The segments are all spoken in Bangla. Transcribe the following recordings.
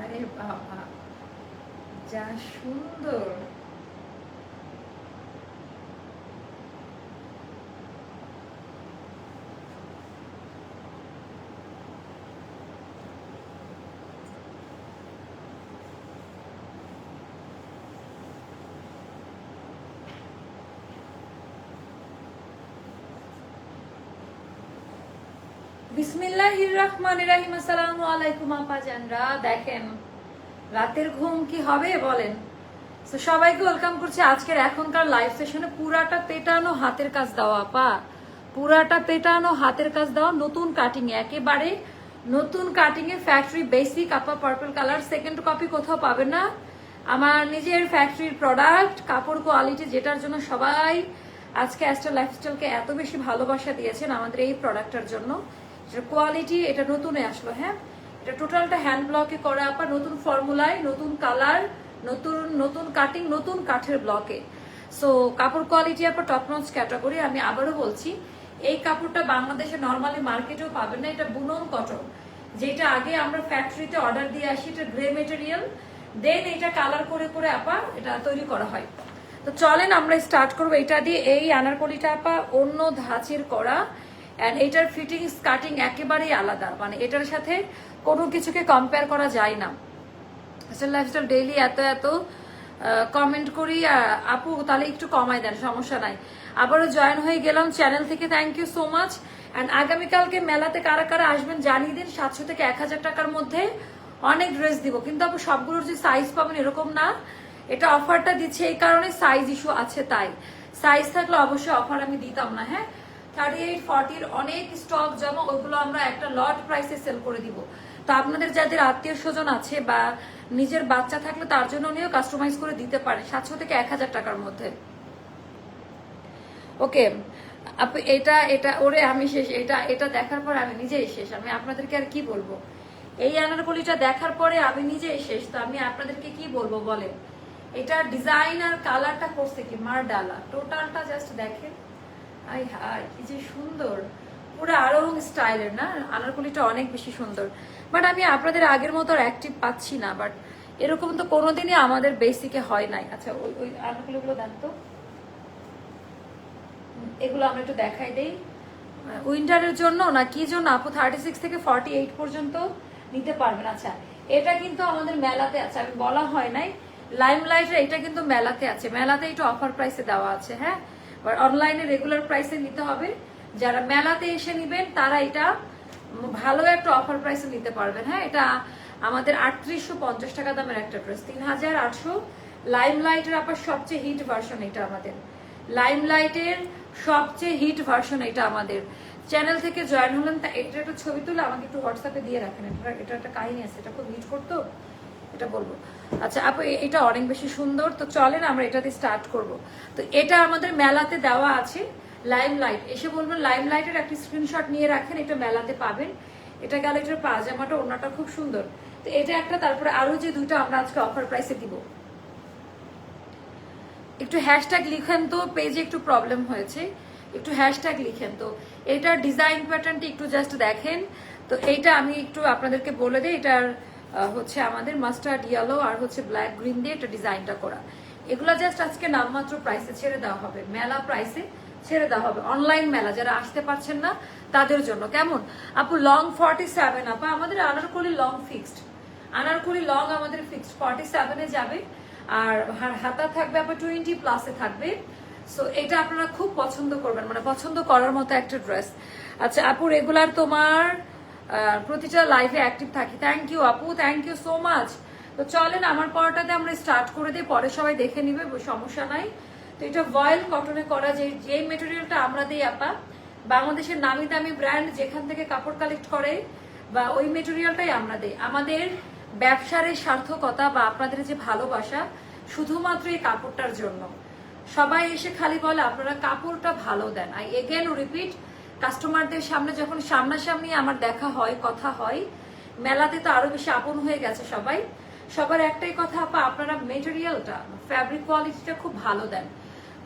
আরে বাবা যা সুন্দর। বিসমিল্লাহির রহমানির রহিম আসসালামু আলাইকুম আপা জানরা, দেখেন রাতের ঘুম কি হবে বলেন। তো সবাইকে ওয়েলকাম আজকের এখনকার পেটানো হাতের কাজ আপা। পেটানো হাতের কাজ নতুন একেবারে নতুন কাটিং এ ফ্যাক্টরি বেসিক আপা পার্পল কালার সেকেন্ড কপি কোথাও পাবেন না। আমার নিজের ফ্যাক্টরির প্রোডাক্ট কাপড় কোয়ালিটি যেটার জন্য সবাই আজকে অ্যাস্টার লাইফস্টাইলকে এত বেশি ভালোবাসা দিয়েছেন আমাদের এই প্রোডাক্টটার জন্য। কোয়ালিটি এটা নতুনে আসলো হ্যাঁ? এটা টোটালটা হ্যান্ড ব্লকে করা আপা, নতুন ফর্মুলায় নতুন কালার নতুন নতুন কাটিং নতুন কাঠের ব্লকে সো কাপড় কোয়ালিটি আপা টপ নচ ক্যাটাগরি আমি আবারও বলছি, এই কাপড়টা বাংলাদেশে নর্মালি মার্কেটেও পাবেন না, এটা বুনন কটন যেটা আগে আমরা ফ্যাক্টরিতে অর্ডার দিয়ে আসি, এটা গ্রে মেটেরিয়াল দেন এটা কালার করে করে আপা এটা তৈরি করা হয়। তো চলেন আমরা স্টার্ট করব, এটা দিয়ে এই আনারকলিটা আপা অন্য ধাঁচের করা। অ্যান্ড এটার ফিটিংস কাটিং একেবারেই আলাদা। মানে এটার সাথে কোনো কিছুকে কম্পেয়ার করা যায় না। আসলে লাইফস্টাইল ডেইলি এত এত কমেন্ট করি আপু, তাহলে একটু কমাই দেন, সমস্যা নাই। আবারও জয়েন হয়ে গেলাম চ্যানেল থেকে thank you so much and আগামীকালকে মেলাতে কারা কারা আসবেন জানিয়ে দিন, সাতশো থেকে এক হাজার টাকার মধ্যে অনেক ড্রেস দিব। কিন্তু আপু, সবগুলোর যে সাইজ পাবেন এরকম না। এটা অফারটা দিচ্ছে, এই কারণে সাইজ ইস্যু আছে তাই। সাইজ থাকলে অবশ্যই অফার আমি দিতাম না হ্যাঁ? থার্টি এইট অনেক স্টক আমরা একটা প্রাইসে সেল করে দিব। তো আপনাদের যাদের আত্মীয় স্বজন আছে বা নিজের বাচ্চা থাকলে তার জন্য কাস্টমাইজ করে দিতে পারে, সাতশো থেকে এক হাজার টাকার মধ্যে। ওকে এটা এটা, ওরে আমি শেষ, এটা এটা দেখার পর আমি আমি আপনাদেরকে আর কি বলব? এই দেখার পরে আমি তো আমি আপনাদেরকে কি বলব বলেন? এটা ডিজাইন আর কালারটা করছে কি? মার ডালা টোটালটা জাস্ট দেখেন। আই হাই কি যে সুন্দর। পুরো আরং স্টাইলের, না? আনারকলিটা অনেক বেশি সুন্দর। বাট আমি আপনাদের আগের মতো অ্যাক্টিভ পাচ্ছি না, বাট এরকম তো কোনোদিনই আমাদের বেসিকে হয় নাই। আচ্ছা ওই ওই আনারকলিগুলো দেন তো। এগুলো আমরা একটু দেখাই দেই। উইন্টারের জন্য না, কি জন্য আপু থার্টি সিক্স থেকে ফর্টি এইট পর্যন্ত নিতে পারবেন? আচ্ছা এটা কিন্তু আমাদের মেলাতে আছে। আমি বলা হয় নাই লাইম লাইটের এটা কিন্তু মেলাতে আছে। মেলাতে এটা অফার প্রাইসে দেওয়া আছে হ্যাঁ? বাট অনলাইনে রেগুলার প্রাইসে নিতে হবে। যারা মেলাতে এসে নিবেন, তারা এটা ভালো একটা অফার প্রাইসে নিতে পারবেন। হ্যাঁ এটা আমাদের আটত্রিশশো পঞ্চাশ টাকা দামের একটা ড্রেস তিন হাজার আটশো লাইম লাইটের আবার সবচেয়ে হিট ভার্সন এটা আমাদের। লাইম লাইটের সবচেয়ে হিট ভার্সন এটা আমাদের। চ্যানেল থেকে জয়েন হলেন, তা এটা একটা ছবি তুলে আমাকে একটু হোয়াটসঅ্যাপে দিয়ে রাখেন। এটা একটা কাহিনী আছে, এটা খুব হিট করতো? এটা বলব। আচ্ছা আপু এটা অনেক বেশি সুন্দর, তো চলেন আমরা এটাতে স্টার্ট করব। তো এটা আমাদের মেলাতে দেওয়া আছে লাইম লাইট এসে বলবেন লাইম লাইটের একটি স্ক্রিনশট নিয়ে রাখেন, এটা মেলাতে পাবেন। এটা গেল এটার পাজামাটা ওনাটা খুব সুন্দর। তো এটা একটা, তারপরে আরও যে দুইটা আমরা আজকে অফার প্রাইসে দিব। একটু হ্যাশট্যাগ লিখেন তো পেজে একটু প্রবলেম হয়েছে। একটু হ্যাশট্যাগ লিখেন তো। এটার ডিজাইন প্যাটার্নটি একটু জাস্ট দেখেন। তো এইটা আমি একটু আপনাদেরকে বলে দিই, এটার হচ্ছে আমাদের মাস্টার্ড ইয়েলো আর হচ্ছে ব্ল্যাক গ্রিন দিয়ে এটা ডিজাইনটা করা। এগুলো জাস্ট আজকে নামমাত্র প্রাইসে ছেড়ে দেওয়া হবে। মেলা প্রাইসে ছেড়ে দেওয়া হবে। অনলাইন মেলা, যারা আসতে পারছেন না, তাদের জন্য। কেমন? আপু লং ফর্টি সেভেন আপা, আমাদের anarkali long fixed anarkali long আমাদের ফিক্সড ফর্টি সেভেনে যাবে। আর হাতা থাকবে আবার টোয়েন্টি প্লাসে থাকবে। সো এটা আপনারা খুব পছন্দ করবেন। মানে পছন্দ করার মতো একটা ড্রেস আচ্ছা আপু রেগুলার তোমার প্রতিটা লাইফে অ্যাক্টিভ থাকি। থ্যাংক ইউ আপু থ্যাংক ইউ সো মাচ তো চলেন, আমার পড়াটাতে আমরা স্টার্ট করে দিই, পরে সবাই দেখে নিবে, সমস্যা নাই। তো এটা ভয়েল কটনে করা যে যে মেটেরিয়ালটা আমরা দিই, আপা, বাংলাদেশের নামি দামি ব্র্যান্ড যেখান থেকে কাপড় কালেক্ট করে, বা ওই মেটেরিয়ালটাই আমরা দিই। আমাদের ব্যবসার এই সার্থকতা বা আপনাদের যে ভালোবাসা, শুধুমাত্র এই কাপড়টার জন্য। সবাই এসে খালি বলে, আপনারা কাপড়টা ভালো দেন। আই এগেন রিপিট কাস্টমারদের সামনে যখন সামনাসামনি আমার দেখা হয়, কথা হয়, মেলাতে তো আরও বেশি আপন হয়ে গেছে সবাই। সবার একটাই কথা, আপা, আপনারা মেটেরিয়ালটা, ফ্যাব্রিক কোয়ালিটিটা খুব ভালো দেন।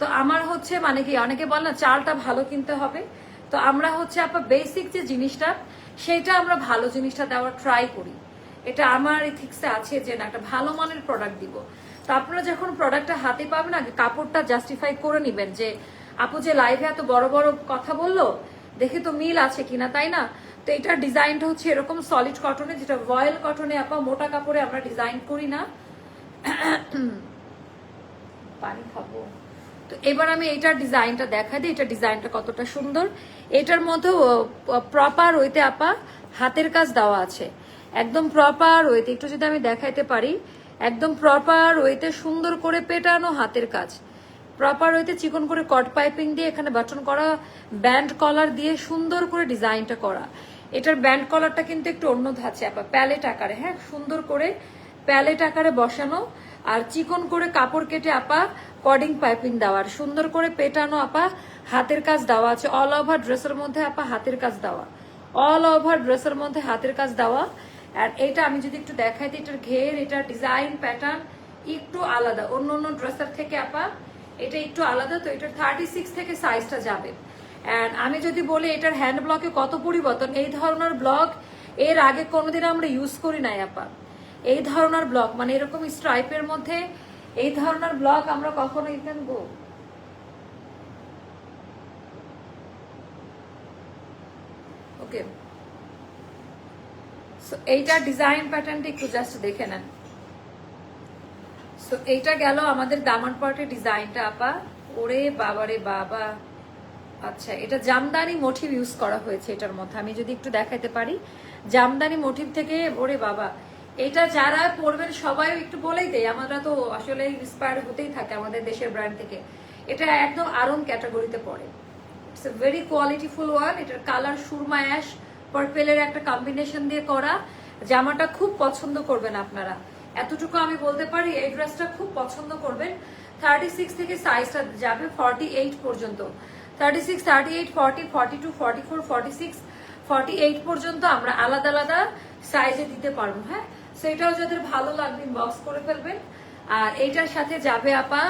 তো আমার হচ্ছে মানে কি, অনেকে বল না, চালটা ভালো কিনতে হবে। তো আমরা হচ্ছে, আপা বেসিক যে জিনিসটা, সেইটা আমরা ভালো জিনিসটা দেওয়ার ট্রাই করি। এটা আমার ইথিক্সে আছে যে না, একটা ভালো মানের প্রোডাক্ট দিব। তো আপনারা যখন প্রোডাক্টটা হাতে পাবেন, আগে কাপড়টা জাস্টিফাই করে নেবেন যে, আপু, যে লাইভে এত বড় বড় কথা বলল দেখে তো মিল আছে কিনা, তাই না? তো এটার ডিজাইনটা হচ্ছে এরকম সলিড কটনে যেটা ভয়েল কটনে আপা মোটা কাপড়ে আমরা ডিজাইন করি না। পানি খাব। তো এবার আমি এটার ডিজাইনটা দেখা দিই, এটা ডিজাইনটা কতটা সুন্দর। এটার মধ্যেও প্রপার ওইতে আপা হাতের কাজ দেওয়া আছে। একদম প্রপার ওইতে, একটু যদি আমি দেখাইতে পারি, একদম প্রপার ওইতে সুন্দর করে পেটানো হাতের কাজ। প্রপার ওইতে চিকন করে কট পাইপিং দিয়ে এখানে বাটন করা ব্যান্ড কলার দিয়ে সুন্দর করে ডিজাইনটা করা। এটার ব্যান্ড কলারটা কিন্তু একটু অন্য ধাঁচে আপা প্যালেট আকারে হ্যাঁ? সুন্দর করে প্যালেট আকারে বসানো, আর চিকন করে কাপড় কেটে আপা কডিং পাইপিং দেওয়া আর সুন্দর করে পেটানো আপা হাতের কাজ দেওয়া আছে। অল ওভার ড্রেসের মধ্যে আপা হাতের কাজ দেওয়া। অল ওভার ড্রেসের মধ্যে হাতের কাজ দেওয়া। আর এটা আমি যদি একটু দেখাই দিই, এটার ঘের, এটার ডিজাইন প্যাটার্ন একটু আলাদা। অন্য অন্য ড্রেসের থেকে আপা এটা একটু আলাদা, তো এটার থার্টি সিক্স থেকে সাইজটা যাবে। অ্যান্ড আমি যদি বলি এটার হ্যান্ড ব্লকে কত পরিবর্তন, এই ধরনের ব্লক এর আগে কোনোদিন আমরা ইউজ করি নাই, আপা। এই ধরনের ব্লক মানে এরকম স্ট্রাইপের মধ্যে এই ধরনের ব্লক আমরা কখনো ইভেন গো ওকে সো এইটার ডিজাইন প্যাটার্নটা একটু জাস্ট দেখে নেন। সো এইটা গেল আমাদের দামান পার্টের ডিজাইনটা, আপা। ওরে বাবারে বাবা। আচ্ছা এটা জামদানি মোটিভ ইউজ করা হয়েছে এটার মধ্যে। আমি যদি একটু দেখাতে পারি। জামদানি মোটিভ থেকে, ওরে বাবা। এটা যারা পড়বেন সবাই একটু বলেই দেয় আমরা তো আসলে ইন্সপায়ার হতেই থাকে আমাদের দেশের ব্র্যান্ড থেকে। এটা একদম আরম ক্যাটাগরিতে পড়ে। It's a very qualityful one এটার কালার সুরমা অ্যাশ পার্পেলের একটা কম্বিনেশন দিয়ে করা। জামাটা খুব পছন্দ করবেন আপনারা। এতটুকু আমি বলতে পারি, এই ড্রেসটা খুব পছন্দ করবেন। থার্টি সিক্স থেকে সাইজটা যাবে ফর্টি এইট পর্যন্ত। Thirty six thirty eight forty forty two forty four forty six forty eight পর্যন্ত আমরা আলাদা আলাদা সাইজে দিতে পারব হ্যাঁ? সেটাও যাদের ভালো লাগবে বক্স করে ফেলবেন। আর এইটার সাথে যাবে আপা,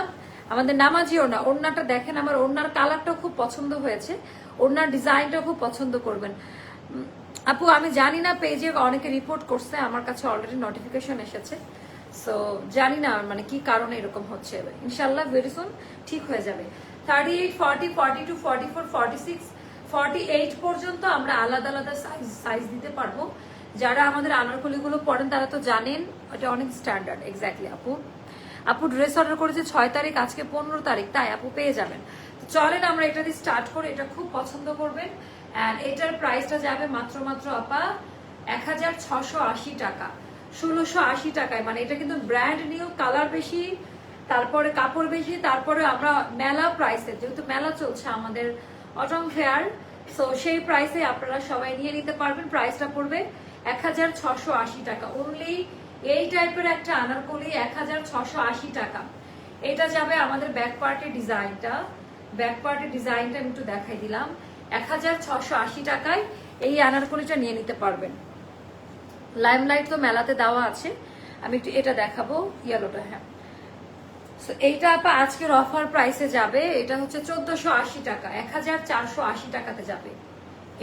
আমাদের নামাজি ওড়না। ওড়নাটা দেখেন, আমার ওড়নার কালারটাও খুব পছন্দ হয়েছে। ওড়নার ডিজাইনটাও খুব পছন্দ করবেন। আপু, আমি জানি না, পেজে অনেকে রিপোর্ট করছে, আমার কাছে অলরেডি নোটিফিকেশন এসেছে। সো জানি না মানে কি কারণে এরকম হচ্ছে। ইনশাল্লাহ ভেরি সুন ঠিক হয়ে যাবে। Thirty eight forty forty two forty four forty six forty eight পর্যন্ত আমরা আলাদা আলাদা সাইজ সাইজ দিতে পারব। যারা আমাদের আনারকলিগুলো পড়েন, তারা তো জানেন এটা অনেক স্ট্যান্ডার্ড এক্স্যাক্টলি আপু। আপু ড্রেস অর্ডার করেছে ছয় তারিখ, আজকে পনেরো তারিখ, তাই আপু পেয়ে যাবেন। চলেন আমরা এটা দিয়ে স্টার্ট করে, এটা খুব পছন্দ করবেন। অ্যান্ড এটার প্রাইসটা যাবে মাত্র মাত্র আপা এক টাকা। ষোলোশো আশি টাকায় মানে এটা কিন্তু ব্র্যান্ড নিউ কালার বেশি, তারপরে কাপড় বেশি, তারপরে আমরা মেলা প্রাইসে যেহেতু মেলা চলছে আমাদের অটম ফেয়ার সো সেই প্রাইসে আপনারা সবাই নিয়ে নিতে পারবেন প্রাইসটা পড়বে এক টাকা। অনলি এই টাইপের একটা আনারকলি এক টাকা। এটা যাবে আমাদের ব্যাক পার্টের ডিজাইনটা ব্যাক পার্টের ডিজাইনটা আমি একটু দেখাই দিলাম। এক টাকায় এই আনারকলিটা নিয়ে নিতে পারবেন। লাইমলাইট তো মেলাতে দেওয়া আছে। আমি একটু এটা দেখাবো ইয়েলোটা হ্যাঁ। এইটা আপা আজকের অফার প্রাইসে যাবে। এটা হচ্ছে চোদ্দশো আশি টাকা। এক হাজার চারশো আশি টাকাতে যাবে।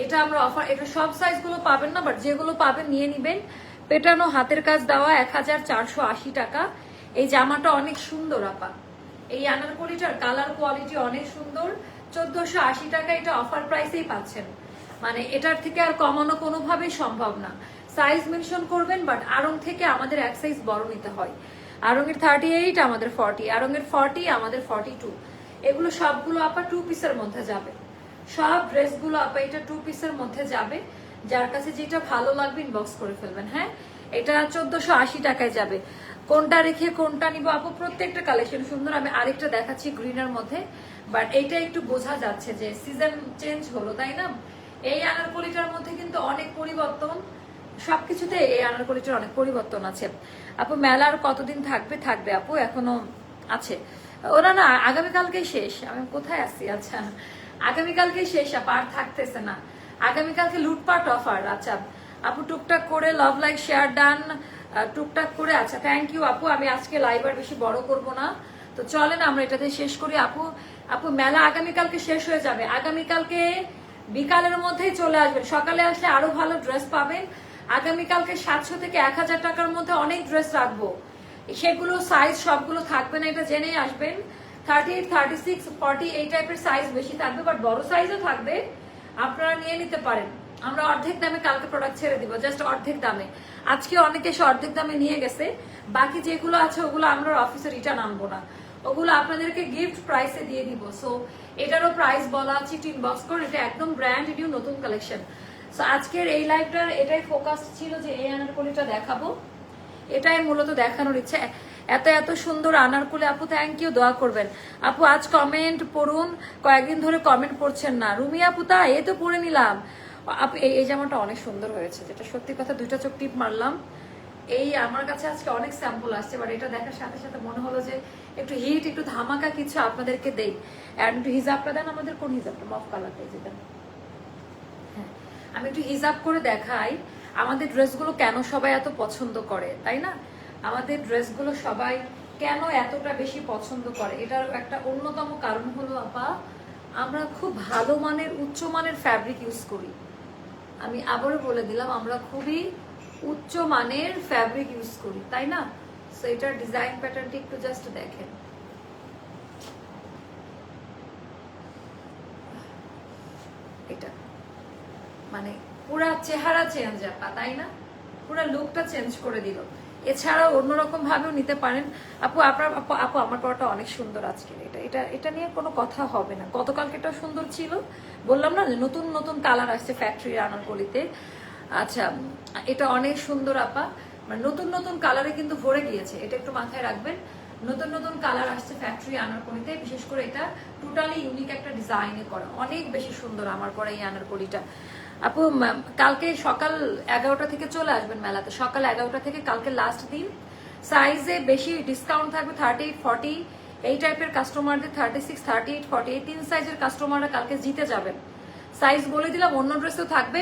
এটা আমরা অফার এটা সব সাইজগুলো পাবেন না বাট যেগুলো পাবেন নিয়ে নিবেন। পেটানো হাতের কাজ দেওয়া এক হাজার চারশো আশি টাকা। এই জামাটা অনেক সুন্দর আপা। এই আনারকলিটার কালার কোয়ালিটি অনেক সুন্দর। চোদ্দশো আশি টাকা এটা অফার প্রাইসেই পাচ্ছেন। মানে এটার থেকে আর কমানো কোনোভাবেই সম্ভব না। সাইজ মেনশন করবেন বাট আরং থেকে আমাদের এক সাইজ বড় নিতে হয়। আরঙের থার্টি এইট আমাদের ফর্টি আরঙের ফর্টি আমাদের ফর্টি টু এগুলো সবগুলো আপা টু পিসের মধ্যে যাবে। সব ড্রেসগুলো আপা এটা টু পিসের মধ্যে যাবে। যার কাছে যেটা ভালো লাগবে ইনবক্স করে ফেলবেন হ্যাঁ? এটা চোদ্দশো আশি টাকায় যাবে। কোনটা রেখে কোনটা নিব আপু? প্রত্যেকটা কালেকশন সুন্দর। আমি আরেকটা দেখাচ্ছি গ্রিনের মধ্যে। বাট এইটা একটু বোঝা যাচ্ছে যে সিজন চেঞ্জ হলো, তাই না? এই আনারকলিটার মধ্যে কিন্তু অনেক পরিবর্তন। সবকিছুতে এই আনারকলিটার অনেক পরিবর্তন আছে। আপু, মেলার কতদিন থাকবে? থাকবে আপু, এখনও আছে। ওরা না, আগামীকালকেই শেষ। আমি কোথায় আছি? আচ্ছা আগামীকালকেই শেষ, আপু, আর থাকতেছে না। আগামীকালকে লুটপাট অফার আচ্ছা। আপু, টুকটাক করে লাভ লাইক শেয়ার ডান টুকটাক করে। আচ্ছা থ্যাংক ইউ আপু। আমি আজকে লাইভ আর বেশি বড় করব না। তো চলেন, আমরা এটাতে শেষ করি। আপু আপু, মেলা আগামীকালকে শেষ হয়ে যাবে। আগামীকালকে বিকালের মধ্যেই চলে আসবেন। সকালে আসলে আরও ভালো ড্রেস পাবেন। আগামীকালকে সাতশো থেকে এক হাজার টাকার মধ্যে অনেক ড্রেস রাখব। সেগুলো সাইজ সবগুলো থাকবে না, এটা জেনেই আসবেন। Thirty eight thirty six forty এই টাইপের সাইজ বেশি থাকবে বাট বড় সাইজও থাকবে। আপনারা নিয়ে নিতে পারেন। আমরা অর্ধেক দামে কালকে প্রোডাক্ট ছেড়ে দিব জাস্ট অর্ধেক দামে। আজকে অনেকে এসে অর্ধেক দামে নিয়ে গেছে। বাকি যেগুলো আছে, ওগুলো আমরা অফিসে রিটার্ন আনব না। ওগুলো আপনাদেরকে গিফট প্রাইসে দিয়ে দিব। সো এটারও প্রাইস বলা আছে টিন বক্স করে এটা একদম ব্র্যান্ড নিউ নতুন কালেকশন সো আজকের এই লাইভটার এটাই ফোকাস ছিল যে এই আনারকলিটা দেখাবো। এটাই মূলত দেখানোর ইচ্ছে। এত এত সুন্দর আনারকুলে। আপু থ্যাংক ইউ দোয়া করবেন। আপু, আজ কমেন্ট পড়ুন। কয়েকদিন ধরে কমেন্ট পড়ছেন না। রুমি আপু তা এই তো পড়ে নিলাম। এই এই জামাটা অনেক সুন্দর হয়েছে যেটা সত্যি কথা দুইটা চোখ টিপ মারলাম। এই আমার কাছে আজকে অনেক স্যাম্পল আসছে বাট এটা দেখার সাথে সাথে মনে হলো যে একটু হিট একটু ধামাকা কিছু আপনাদেরকে দেই। একটু হিজাবটা দেন আমাদের কোন হিজাবটা? মফ কালারটা এই যে দেন। হ্যাঁ, আমি একটু হিসাব করে দেখাই আমাদের ড্রেসগুলো কেন সবাই এত পছন্দ করে তাই না? আমাদের ড্রেসগুলো সবাই কেন এতটা বেশি পছন্দ করে? এটার একটা অন্যতম কারণ হলো আপা আমরা খুব ভালো মানের উচ্চ মানের ফ্যাব্রিক ইউজ করি। আমি আবারও বলে দিলাম, আমরা খুবই উচ্চ মানের ফ্যাব্রিক ইউজ করি, তাই না? সো এটার ডিজাইন প্যাটার্নটি একটু জাস্ট দেখেন। এটা মানে পুরা চেহারা চেঞ্জ আপা, তাই না? পুরা লুকটা চেঞ্জ করে দিল। এছাড়াও অন্যরকম ভাবেও নিতে পারেন। আপু, আপনার, আপু আমার পড়াটা অনেক সুন্দর আজকে এটা। এটা এটা নিয়ে কোনো কথা হবে না। গতকালকে এটা সুন্দর ছিল। বললাম না, নতুন নতুন কালার আসছে ফ্যাক্টরি আনারকলিতে আচ্ছা এটা অনেক সুন্দর, আপা। মানে নতুন নতুন কালারে কিন্তু ভরে গিয়েছে। এটা একটু মাথায় রাখবেন। নতুন নতুন কালার আসছে ফ্যাক্টরি আনারকলিতে বিশেষ করে এটা টোটালি ইউনিক একটা ডিজাইনে করা। অনেক বেশি সুন্দর আমার পরে এই আনারকলিটা আপু কালকে সকাল এগারোটা থেকে চলে আসবেন মেলাতে। সকাল এগারোটা থেকে কালকে লাস্ট দিন। সাইজে বেশি ডিসকাউন্ট থাকবে থার্টি এইট ফর্টি এই টাইপের কাস্টমারদের thirty six thirty eight forty এই তিন সাইজের কাস্টমাররা কালকে জিতে যাবেন। সাইজ বলে দিলাম, অন্য ড্রেসেও থাকবে।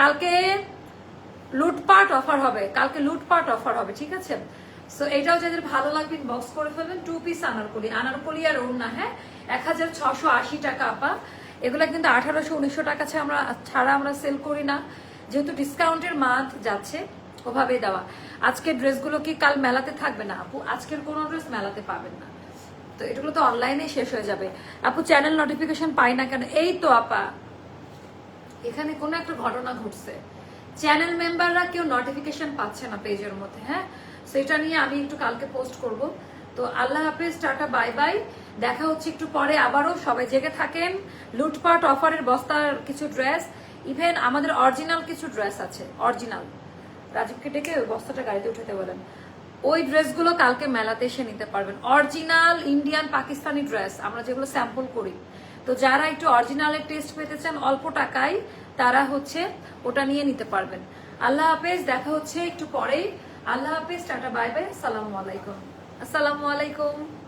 কালকে লুটপাট অফার হবে। কালকে লুটপাট অফার হবে, ঠিক আছে? সো এটাও যাদের ভালো লাগবে বক্স করে ফেলবেন। Two piece anarkali. আনারকলি আর ওড়না হ্যাঁ? এক হাজার ছশো আশি টাকা, আপা। এগুলো কিন্তু আঠারোশো, উনিশশো টাকা আমরা ছাড়া আমরা সেল করি না। যেহেতু ডিসকাউন্টের মান্থ যাচ্ছে, ওভাবেই দেওয়া। আজকের ড্রেসগুলো কি কাল মেলাতে থাকবে না? আপু, আজকের কোনো ড্রেস মেলাতে পাবেন না। তো এগুলো তো অনলাইনে শেষ হয়ে যাবে। আপু চ্যানেল নোটিফিকেশন পাই না কেন? এই তো, আপা। এখানে কোনো একটা ঘটনা ঘটছে। চ্যানেল মেম্বাররা কেউ নোটিফিকেশন পাচ্ছে না পেজের মধ্যে হ্যাঁ? সেটা নিয়ে আমি একটু কালকে পোস্ট করব। তো আল্লাহ হাফেজ, টাটা বাই বাই দেখা হচ্ছে একটু পরে আবারও। সবাই জেগে থাকেন। লুটপাট, অফারের বস্তার কিছু ড্রেস। ইভেন আমাদের অরিজিনাল কিছু ড্রেস আছে। অরিজিনাল। রাজীবকে ডেকে ওই বস্তাটা গাড়িতে উঠাতে বলেন। ওই ড্রেসগুলো কালকে মেলাতে এসে নিতে পারবেন। Original Indian Pakistani dress. আমরা যেগুলো স্যাম্পল করি। তো যারা একটু অরিজিনালের টেস্ট পেতে চান অল্প টাকায়, তারা হচ্ছে ওটা নিয়ে নিতে পারবেন। আল্লাহ হাফেজ, দেখা হচ্ছে একটু পরেই। আল্লাহ হাফেজ, টাটা, বাই বাই। আসসালামু আলাইকুম। আসসালামু আলাইকুম।